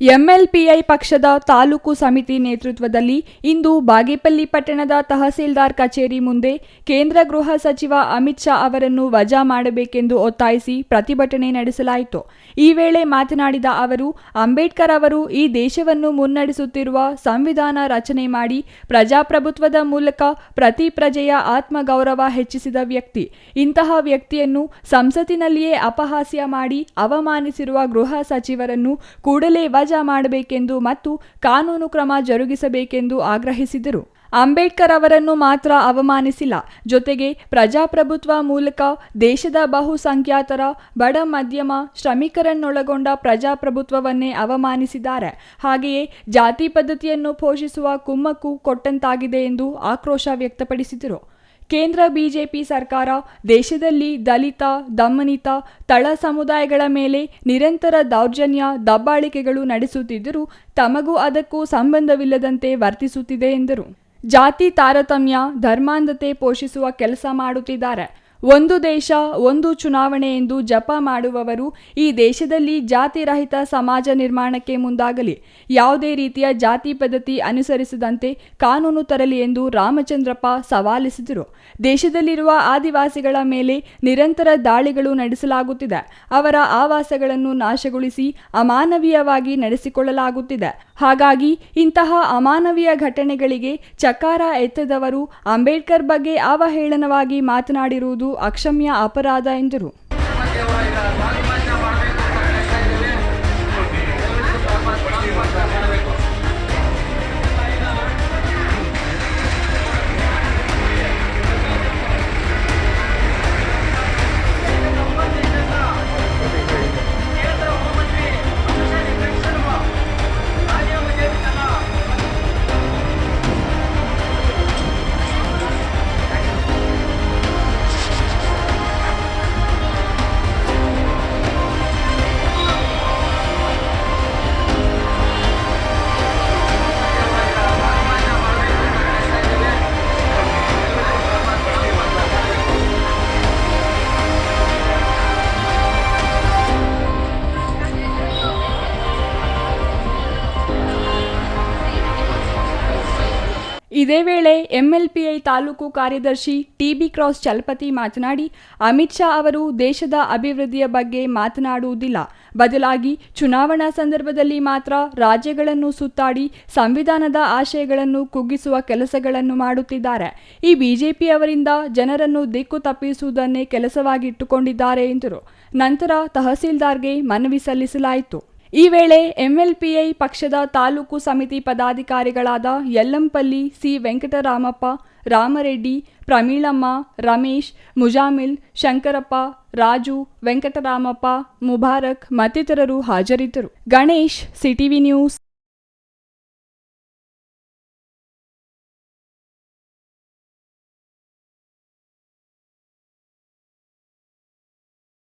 ಎಂಎಲ್ಪಿಐ ಪಕ್ಷದ ತಾಲೂಕು ಸಮಿತಿ ನೇತೃತ್ವದಲ್ಲಿ ಇಂದು ಬಾಗೇಪಲ್ಲಿ ಪಟ್ಟಣದ ತಹಸೀಲ್ದಾರ್ ಕಚೇರಿ ಮುಂದೆ ಕೇಂದ್ರ ಗೃಹ ಸಚಿವ ಅಮಿತ್ ಶಾ ಅವರನ್ನು ವಜಾ ಮಾಡಬೇಕೆಂದು ಒತ್ತಾಯಿಸಿ ಪ್ರತಿಭಟನೆ ನಡೆಸಲಾಯಿತು. ಈ ವೇಳೆ ಮಾತನಾಡಿದ ಅವರು, ಅಂಬೇಡ್ಕರ್ ಅವರು ಈ ದೇಶವನ್ನು ಮುನ್ನಡೆಸುತ್ತಿರುವ ಸಂವಿಧಾನ ರಚನೆ ಮಾಡಿ ಪ್ರಜಾಪ್ರಭುತ್ವದ ಮೂಲಕ ಪ್ರತಿ ಪ್ರಜೆಯ ಆತ್ಮಗೌರವ ಹೆಚ್ಚಿಸಿದ ವ್ಯಕ್ತಿ. ಇಂತಹ ವ್ಯಕ್ತಿಯನ್ನು ಸಂಸತ್ತಿನಲ್ಲಿಯೇ ಅಪಹಾಸ್ಯ ಮಾಡಿ ಅವಮಾನಿಸಿರುವ ಗೃಹ ಸಚಿವರನ್ನು ಕೂಡಲೇ ಮಾಡಬೇಕೆಂದು ಮತ್ತು ಕಾನೂನು ಕ್ರಮ ಜರುಗಿಸಬೇಕೆಂದು ಆಗ್ರಹಿಸಿದರು. ಅಂಬೇಡ್ಕರ್ ಅವರನ್ನು ಮಾತ್ರ ಅವಮಾನಿಸಿಲ್ಲ. ಜೊತೆಗೆ ಪ್ರಜಾಪ್ರಭುತ್ವ ಮೂಲಕ ದೇಶದ ಬಹುಸಂಖ್ಯಾತರ, ಬಡ, ಮಧ್ಯಮ ಶ್ರಮಿಕರನ್ನೊಳಗೊಂಡ ಪ್ರಜಾಪ್ರಭುತ್ವವನ್ನೇ ಅವಮಾನಿಸಿದ್ದಾರೆ. ಹಾಗೆಯೇ ಜಾತಿ ಪದ್ಧತಿಯನ್ನು ಪೋಷಿಸುವ ಕುಮ್ಮಕ್ಕು ಕೊಟ್ಟಂತಾಗಿದೆ ಎಂದು ಆಕ್ರೋಶ ವ್ಯಕ್ತಪಡಿಸಿದರು. ಕೇಂದ್ರ ಬಿಜೆಪಿ ಸರ್ಕಾರ ದೇಶದಲ್ಲಿ ದಲಿತ, ದಮನಿತ, ತಳ ಸಮುದಾಯಗಳ ಮೇಲೆ ನಿರಂತರ ದೌರ್ಜನ್ಯ, ದಬ್ಬಾಳಿಕೆಗಳು ನಡೆಸುತ್ತಿದ್ದರೂ ತಮಗೂ ಅದಕ್ಕೂ ಸಂಬಂಧವಿಲ್ಲದಂತೆ ವರ್ತಿಸುತ್ತಿದೆ ಎಂದರು. ಜಾತಿ ತಾರತಮ್ಯ, ಧರ್ಮಾಂಧತೆ ಪೋಷಿಸುವ ಕೆಲಸ ಮಾಡುತ್ತಿದ್ದಾರೆ. ಒಂದು ದೇಶ, ಒಂದು ಚುನಾವಣೆ ಎಂದು ಜಪ ಮಾಡುವವರು ಈ ದೇಶದಲ್ಲಿ ಜಾತಿರಹಿತ ಸಮಾಜ ನಿರ್ಮಾಣಕ್ಕೆ ಮುಂದಾಗಲಿ. ಯಾವುದೇ ರೀತಿಯ ಜಾತಿ ಪದ್ಧತಿ ಅನುಸರಿಸದಂತೆ ಕಾನೂನು ತರಲಿ ಎಂದು ರಾಮಚಂದ್ರಪ್ಪ ಸವಾಲಿಸಿದರು. ದೇಶದಲ್ಲಿರುವ ಆದಿವಾಸಿಗಳ ಮೇಲೆ ನಿರಂತರ ದಾಳಿಗಳು ನಡೆಸಲಾಗುತ್ತಿದೆ. ಅವರ ಆವಾಸಗಳನ್ನು ನಾಶಗೊಳಿಸಿ ಅಮಾನವೀಯವಾಗಿ ನಡೆಸಿಕೊಳ್ಳಲಾಗುತ್ತಿದೆ. ಹಾಗಾಗಿ ಇಂತಹ ಅಮಾನವೀಯ ಘಟನೆಗಳಿಗೆ ಚಕಾರ ಎತ್ತದವರು ಅಂಬೇಡ್ಕರ್ ಬಗ್ಗೆ ಅವಹೇಳನವಾಗಿ ಮಾತನಾಡಿರುವುದು ಅಕ್ಷಮ್ಯ ಅಪರಾಧ ಎಂದರು. ಇದೇ ವೇಳೆ ಎಂಎಲ್ಪಿಐ ತಾಲೂಕು ಕಾರ್ಯದರ್ಶಿ ಟಿಬಿ ಕ್ರಾಸ್ ಚಲಪತಿ ಮಾತನಾಡಿ, ಅಮಿತ್ ಶಾ ಅವರು ದೇಶದ ಅಭಿವೃದ್ಧಿಯ ಬಗ್ಗೆ ಮಾತನಾಡುವುದಿಲ್ಲ. ಬದಲಾಗಿ ಚುನಾವಣಾ ಸಂದರ್ಭದಲ್ಲಿ ಮಾತ್ರ ರಾಜ್ಯಗಳನ್ನು ಸುತ್ತಾಡಿ ಸಂವಿಧಾನದ ಆಶಯಗಳನ್ನು ಕುಗ್ಗಿಸುವ ಕೆಲಸಗಳನ್ನು ಮಾಡುತ್ತಿದ್ದಾರೆ. ಈ ಬಿಜೆಪಿಯವರಿಂದ ಜನರನ್ನು ದಿಕ್ಕು ತಪ್ಪಿಸುವುದನ್ನೇ ಕೆಲಸವಾಗಿಟ್ಟುಕೊಂಡಿದ್ದಾರೆ ಎಂದರು. ನಂತರ ತಹಸೀಲ್ದಾರ್ಗೆ ಮನವಿ ಸಲ್ಲಿಸಲಾಯಿತು. ಈ ವೇಳೆ ಎಂಎಲ್ಪಿಐ ಪಕ್ಷದ ತಾಲೂಕು ಸಮಿತಿ ಪದಾಧಿಕಾರಿಗಳಾದ ಯಲ್ಲಂಪಲ್ಲಿ ಸಿ ವೆಂಕಟರಾಮಪ್ಪ, ರಾಮರೆಡ್ಡಿ, ಪ್ರಮೀಳಮ್ಮ, ರಮೇಶ್, ಮುಜಾಮಿಲ್, ಶಂಕರಪ್ಪ, ರಾಜು, ವೆಂಕಟರಾಮಪ್ಪ, ಮುಬಾರಕ್ ಮತ್ತಿತರರು ಹಾಜರಿದ್ದರು. Ganesh, CTV news.